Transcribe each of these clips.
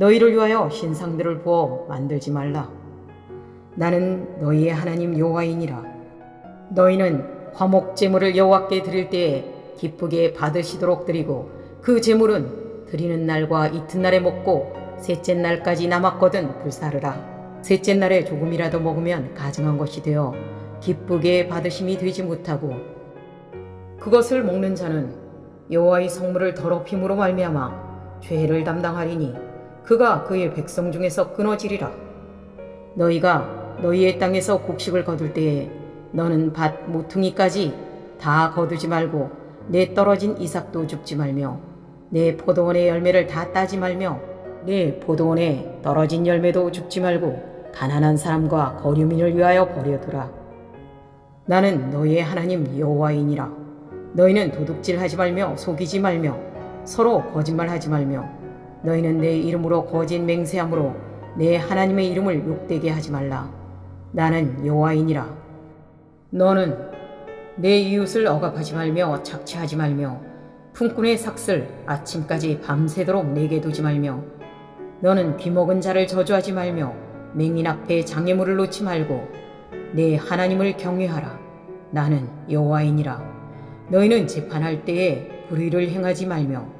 너희를 위하여 신상들을 부어 만들지 말라. 나는 너희의 하나님 여호와이니라. 너희는 화목 제물을 여호와께 드릴 때에 기쁘게 받으시도록 드리고 그 제물은 드리는 날과 이튿날에 먹고 셋째 날까지 남았거든 불사르라. 셋째 날에 조금이라도 먹으면 가증한 것이 되어 기쁘게 받으심이 되지 못하고 그것을 먹는 자는 여호와의 성물을 더럽힘으로 말미암아 죄를 담당하리니 그가 그의 백성 중에서 끊어지리라. 너희가 너희의 땅에서 곡식을 거둘 때에 너는 밭 모퉁이까지 다 거두지 말고 내 떨어진 이삭도 줍지 말며 내 포도원의 열매를 다 따지 말며 내 포도원에 떨어진 열매도 줍지 말고 가난한 사람과 거류민을 위하여 버려두라. 나는 너희의 하나님 여호와이니라. 너희는 도둑질하지 말며 속이지 말며 서로 거짓말하지 말며 너희는 내 이름으로 거짓 맹세함으로 내 하나님의 이름을 욕되게 하지 말라. 나는 여호와이니라. 너는 내 이웃을 억압하지 말며 착취하지 말며 품꾼의 삭슬 아침까지 밤새도록 내게 두지 말며 너는 귀먹은 자를 저주하지 말며 맹인 앞에 장애물을 놓지 말고 내 하나님을 경외하라. 나는 여호와이니라. 너희는 재판할 때에 불의를 행하지 말며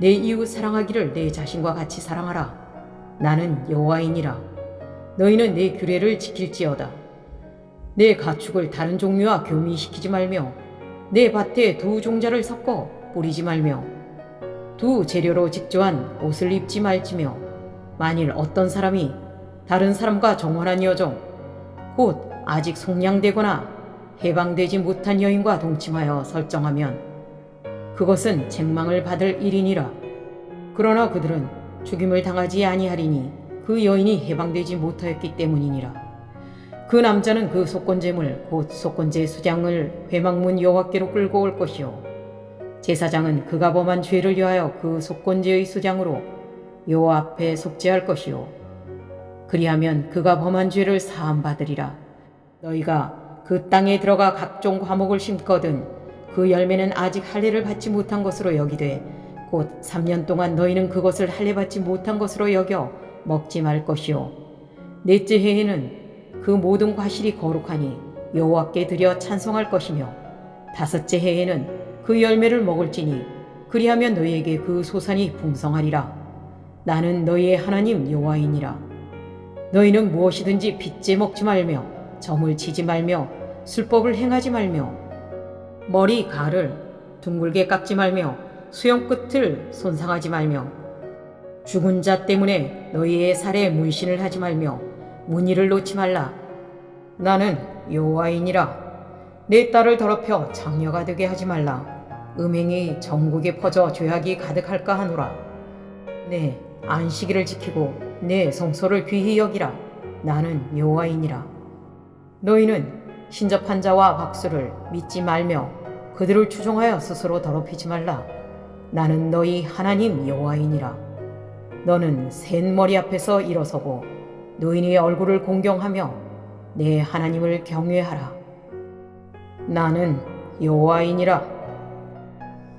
내 이웃 사랑하기를 내 자신과 같이 사랑하라. 나는 여호와이니라. 너희는 내 규례를 지킬지어다. 내 가축을 다른 종류와 교미시키지 말며 내 밭에 두 종자를 섞어 뿌리지 말며 두 재료로 직조한 옷을 입지 말지며 만일 어떤 사람이 다른 사람과 정원한 여종 곧 아직 속량되거나 해방되지 못한 여인과 동침하여 설정하면 그것은 책망을 받을 일이니라. 그러나 그들은 죽임을 당하지 아니하리니 그 여인이 해방되지 못하였기 때문이니라. 그 남자는 그 속건제물 곧 속건제 수장을 회막문 여호와께로 끌고 올 것이요 제사장은 그가 범한 죄를 위하여 그 속건제의 수장으로 여호와 앞에 속죄할 것이요 그리하면 그가 범한 죄를 사함 받으리라. 너희가 그 땅에 들어가 각종 과목을 심거든 그 열매는 아직 할례를 받지 못한 것으로 여기되 곧 3년 동안 너희는 그것을 할례 받지 못한 것으로 여겨 먹지 말 것이요 넷째 해에는 그 모든 과실이 거룩하니 여호와께 드려 찬송할 것이며 다섯째 해에는 그 열매를 먹을지니 그리하면 너희에게 그 소산이 풍성하리라. 나는 너희의 하나님 여호와이니라. 너희는 무엇이든지 빚제 먹지 말며 점을 치지 말며 술법을 행하지 말며 머리 가를 둥글게 깎지 말며 수염 끝을 손상하지 말며 죽은 자 때문에 너희의 살에 문신을 하지 말며 무늬를 놓지 말라. 나는 여호와이니라. 내 딸을 더럽혀 장녀가 되게 하지 말라. 음행이 전국에 퍼져 죄악이 가득할까 하노라. 내 안식일을 지키고 내 성소를 귀히 여기라. 나는 여호와이니라. 너희는 신접한 자와 박수를 믿지 말며 그들을 추종하여 스스로 더럽히지 말라. 나는 너희 하나님 여호와이니라. 너는 센 머리 앞에서 일어서고 노인의 얼굴을 공경하며 내 하나님을 경외하라. 나는 여호와이니라.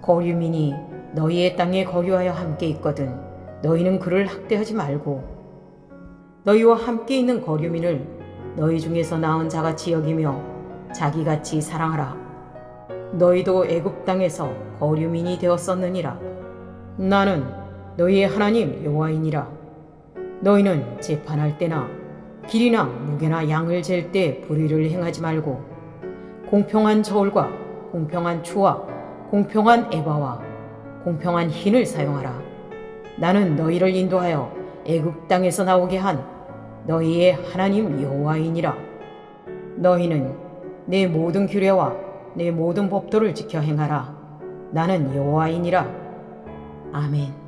거류민이 너희의 땅에 거류하여 함께 있거든 너희는 그를 학대하지 말고 너희와 함께 있는 거류민을 너희 중에서 나온 자같이 여기며 자기같이 사랑하라. 너희도 애굽 땅에서 거류민이 되었었느니라. 나는 너희의 하나님 여호와이니라. 너희는 재판할 때나 길이나 무게나 양을 잴 때 불의를 행하지 말고 공평한 저울과 공평한 추와 공평한 에바와 공평한 흰을 사용하라. 나는 너희를 인도하여 애굽 땅에서 나오게 한 너희의 하나님 여호와이니라. 너희는 내 모든 규례와 내 모든 법도를 지켜 행하라. 나는 여호와이니라. 아멘.